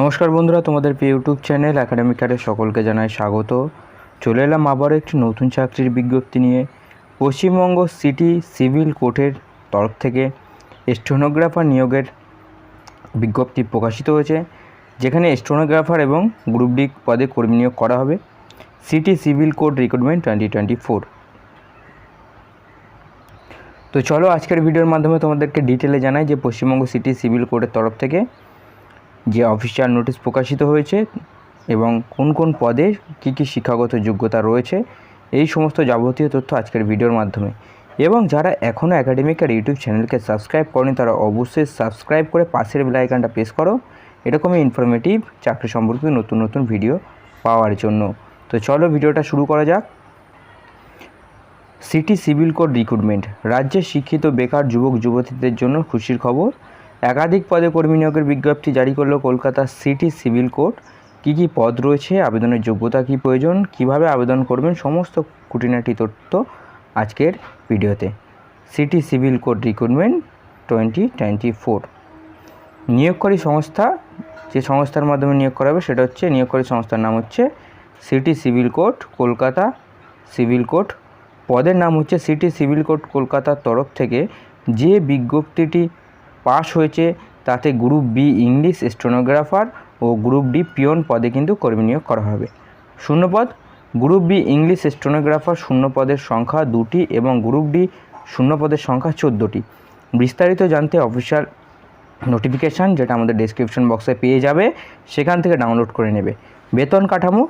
নমস্কার বন্ধুরা, তোমাদের ইউটিউব চ্যানেল একাডেমিকারে সকলকে জানাই স্বাগত। চলে এলাম আবারও একটি নতুন চাকরির বিজ্ঞপ্তি নিয়ে। পশ্চিমবঙ্গ সিটি সিভিল কোর্টের তরফ থেকে স্টেনোগ্রাফার নিয়োগের বিজ্ঞপ্তি প্রকাশিত হয়েছে, যেখানে স্টেনোগ্রাফার এবং গ্রুপ ডি পদে কর্মী নিয়োগ করা হবে। City civil code recruitment twenty twenty four তো চলো আজকের ভিডিওর মাধ্যমে তোমাদেরকে ডিটেলে জানাই যে পশ্চিমবঙ্গ সিটি সিভিল কোর্টের তরফ থেকে যে অফিসিয়াল নোটিশ প্রকাশিত হয়েছে এবং কোন কোন পদে কী কী শিক্ষাগত যোগ্যতা রয়েছে, এই সমস্ত যাবতীয় তথ্য আজকের ভিডিওর মাধ্যমে। এবং যারা এখনও একাডেমিকের ইউটিউব চ্যানেলকে সাবস্ক্রাইব করেনি, তারা অবশ্যই সাবস্ক্রাইব করে পাশের বেল আইকনটা প্রেস করো। এরকমই ইনফরমেটিভ চাকরি সম্পর্কিত নতুন নতুন ভিডিও পাওয়ার জন্য। তো চলো ভিডিওটা শুরু করা যাক। City civil code recruitment. রাজ্যে শিক্ষিত বেকার যুবক যুবতীদের জন্য খুশির খবর। একাধিক পদে কর্মী নিয়োগের বিজ্ঞপ্তি জারি করল কলকাতা সিটি সিভিল কোড। কী কী পদ রয়েছে? আবেদনের যোগ্যতা কী প্রয়োজন? কীভাবে আবেদন করবেন? সমস্ত খুঁটিনাটি তথ্য আজকের ভিডিওতে। City civil code recruitment twenty twenty four. নিয়োগকারী সংস্থা, যে সংস্থার মাধ্যমে নিয়োগ করা হবে সেটা হচ্ছে, নিয়োগকারী সংস্থার নাম হচ্ছে city civil code Kolkata civil code. পদের নাম হচ্ছে সিটি সিভিল কোড কলকাতার তরফ থেকে যে বিজ্ঞপ্তিটি পাস হয়েছে, তাতে গ্রুপ বি ইংলিশ স্টেনোগ্রাফার ও গ্রুপ ডি পিয়ন পদে কিন্তু কর্মী নিয়োগ করা হবে। শূন্যপদ গ্রুপ বি ইংলিশ স্টেনোগ্রাফার শূন্য পদের সংখ্যা দুটি এবং গ্রুপ ডি শূন্য পদের সংখ্যা চোদ্দোটি। বিস্তারিত জানতে অফিসিয়াল নোটিফিকেশান যেটা আমাদের ডেসক্রিপশন বক্সে পেয়ে যাবে, সেখান থেকে ডাউনলোড করে নেবে। বেতন কাঠামো,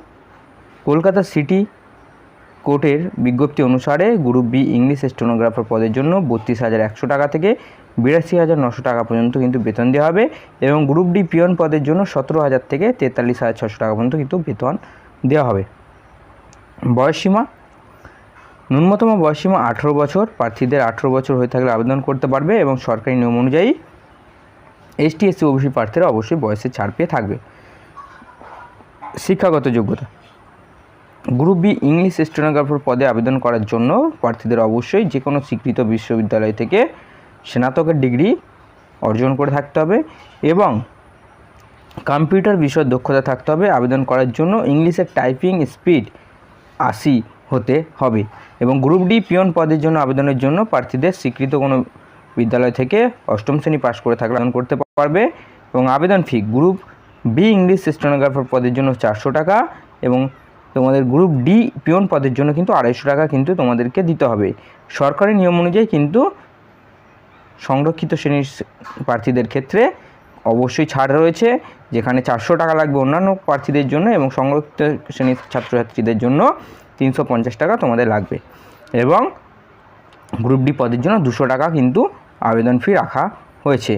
কলকাতা সিটি কোর্টের বিজ্ঞপ্তি অনুসারে গ্রুপ বি ইংলিশ স্টেনোগ্রাফার পদের জন্য বত্রিশ হাজার একশো টাকা থেকে বিরাশি হাজার নশো টাকা পর্যন্ত কিন্তু বেতন দেওয়া হবে এবং গ্রুপ ডি পিয়ন পদের জন্য সতেরো হাজার থেকে তেতাল্লিশ হাজার ছশো টাকা পর্যন্ত কিন্তু বেতন দেওয়া হবে। বয়সসীমা। ন্যূনতম বয়সসীমা আঠেরো বছর। প্রার্থীদের আঠেরো বছর হয়ে থাকলে আবেদন করতে পারবে এবং সরকারি নিয়ম অনুযায়ী এসটি এসসি ওবিসি প্রার্থীরা অবশ্যই বয়সে ছাড় পেয়ে থাকবে। শিক্ষাগত যোগ্যতা। গ্রুপ বি ইংলিশ স্টেনোগ্রাফার পদে আবেদন করার জন্য প্রার্থীদের অবশ্যই যে কোনো স্বীকৃত বিশ্ববিদ্যালয় থেকে স্নাতকের ডিগ্রি অর্জন করে থাকতে হবে এবং কম্পিউটার বিষয়ের দক্ষতা থাকতে হবে। আবেদন করার জন্য ইংলিশের টাইপিং স্পিড আশি হতে হবে এবং গ্রুপ ডি পিয়ন পদের জন্য আবেদনের জন্য প্রার্থীদের স্বীকৃত কোনো বিদ্যালয় থেকে অষ্টম শ্রেণি পাশ করে থাকলে আবেদন করতে পারবে এবং আবেদন fee group B English stenographer পদের জন্য চারশো টাকা এবং তোমাদের গ্রুপ ডি পিয়ন পদের জন্য কিন্তু আড়াইশো টাকা কিন্তু তোমাদেরকে দিতে হবে। সরকারি নিয়ম অনুযায়ী কিন্তু সংরক্ষিত শ্রেণির প্রার্থীদের ক্ষেত্রে অবশ্যই ছাড় রয়েছে, যেখানে চারশো টাকা লাগবে অন্যান্য প্রার্থীদের জন্য এবং সংরক্ষিত শ্রেণির ছাত্রছাত্রীদের জন্য তিনশো পঞ্চাশ টাকা তোমাদের লাগবে। এবং গ্রুপ ডি পদের জন্য দুশো টাকা কিন্তু আবেদন ফি রাখা হয়েছে।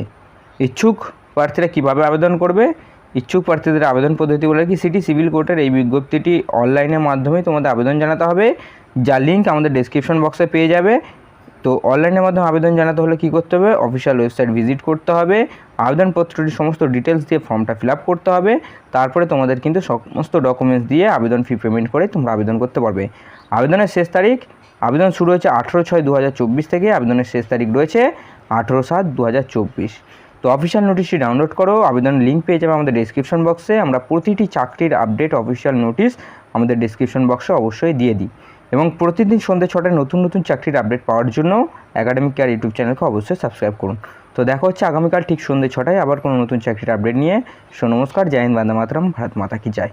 ইচ্ছুক প্রার্থীরা কীভাবে আবেদন করবে? ইচ্ছুক প্রার্থীদের আবেদন পদ্ধতি বলে কি সিটি সিভিল কোর্টের এই বিজ্ঞপ্তিটি অনলাইনের মাধ্যমে তোমাদের আবেদন জানাতে হবে। যার লিঙ্ক আমাদের ডেসক্রিপশন বক্সে পেয়ে যাবে। তো অনলাইনের মাধ্যমে আবেদন জানাতে হলে কী করতে হবে? অফিসিয়াল ওয়েবসাইট ভিজিট করতে হবে। আবেদনপত্রটি সমস্ত ডিটেলস দিয়ে ফর্মটা ফিল করতে হবে। তারপরে তোমাদের কিন্তু সমস্ত ডকুমেন্টস দিয়ে আবেদন ফি পেমেন্ট করে তোমরা আবেদন করতে পারবে। আবেদনের শেষ তারিখ, আবেদন শুরু হয়েছে আঠেরো ছয় দু থেকে, আবেদনের শেষ তারিখ রয়েছে আঠেরো সাত দু তো অফিসিয়াল নোটিশটি ডাউনলোড করো, আবেদন লিঙ্ক পেয়ে যাবে আমাদের ডিসক্রিপশন বক্সে আমরা প্রতিটি চাকরির আপডেট অফিসিয়াল নোটিশ আমাদের ডিসক্রিপশন বক্সে অবশ্যই দিয়ে দিই। এবং প্রতিদিন সন্ধ্যে ছটায় নতুন নতুন চাকরির আপডেট পাওয়ার জন্য একাডেমিক কেয়ার ইউটিউব চ্যানেলকে অবশ্যই সাবস্ক্রাইব করুন। তো দেখা হচ্ছে আগামীকাল ঠিক সন্ধ্যে ছটায় আবার কোনো নতুন চাকরির আপডেট নিয়ে। সো নমস্কার, জয় হিন্দ, বান্দা মাতরম, ভারত মাতা কি যায়